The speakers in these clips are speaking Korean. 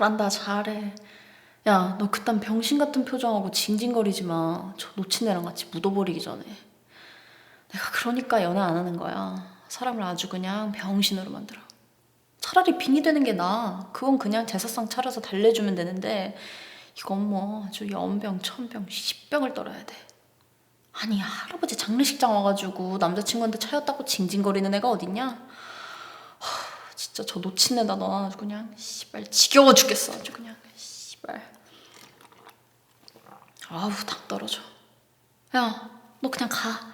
잘한다 잘해. 야 너 그딴 병신 같은 표정하고 징징거리지 마저 놓친 애랑 같이 묻어버리기 전에. 내가 그러니까 연애 안 하는 거야. 사람을 아주 그냥 병신으로 만들어. 차라리 빙이 되는 게 나아. 그건 그냥 제사상 차려서 달래주면 되는데 이건 뭐 아주 연병 천병 십병을 떨어야 돼. 아니 할아버지 장례식장 와가지고 남자친구한테 차였다고 징징거리는 애가 어딨냐? 하, 진짜 저 놓친 애다 너 아주 그냥 씨발 지겨워 죽겠어 아주 그냥 씨발 아우 당 떨어져 야 너 그냥 가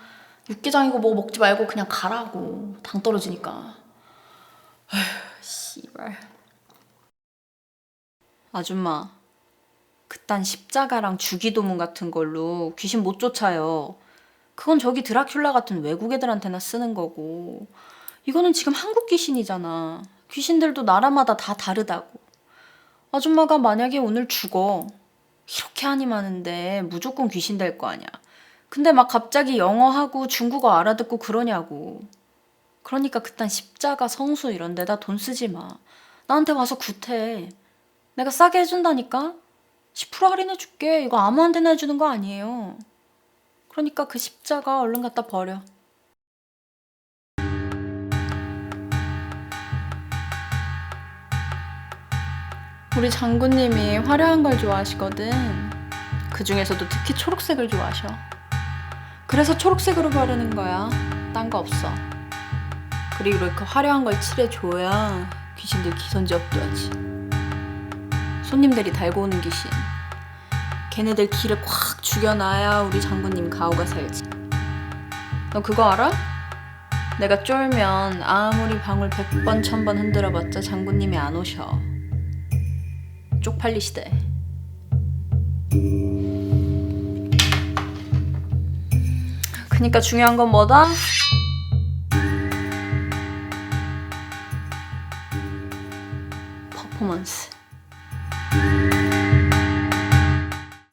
육개장이고 뭐 먹지 말고 그냥 가라고 당 떨어지니까 씨발 아줌마 그딴 십자가랑 주기도문 같은 걸로 귀신 못 쫓아요. 그건 저기 드라큘라 같은 외국 애들한테나 쓰는 거고. 이거는 지금 한국 귀신이잖아. 귀신들도 나라마다 다 다르다고. 아줌마가 만약에 오늘 죽어. 이렇게 한이 많은데 무조건 귀신 될 거 아니야. 근데 막 갑자기 영어하고 중국어 알아듣고 그러냐고. 그러니까 그딴 십자가 성수 이런 데다 돈 쓰지 마. 나한테 와서 구태. 내가 싸게 해준다니까? 10% 할인해 줄게. 이거 아무한테나 해주는 거 아니에요. 그러니까 그 십자가 얼른 갖다 버려. 우리 장군님이 화려한 걸 좋아하시거든. 그 중에서도 특히 초록색을 좋아하셔. 그래서 초록색으로 바르는 거야. 딴 거 없어. 그리고 이렇게 화려한 걸 칠해줘야 귀신들 기선제 업도하지. 손님들이 달고 오는 귀신. 걔네들 기를 꽉 죽여놔야 우리 장군님 가오가 살지. 너 그거 알아? 내가 쫄면 아무리 방울 백번 천 번 흔들어봤자 장군님이 안 오셔. 쪽팔리시대. 그니까 중요한 건 뭐다? 퍼포먼스.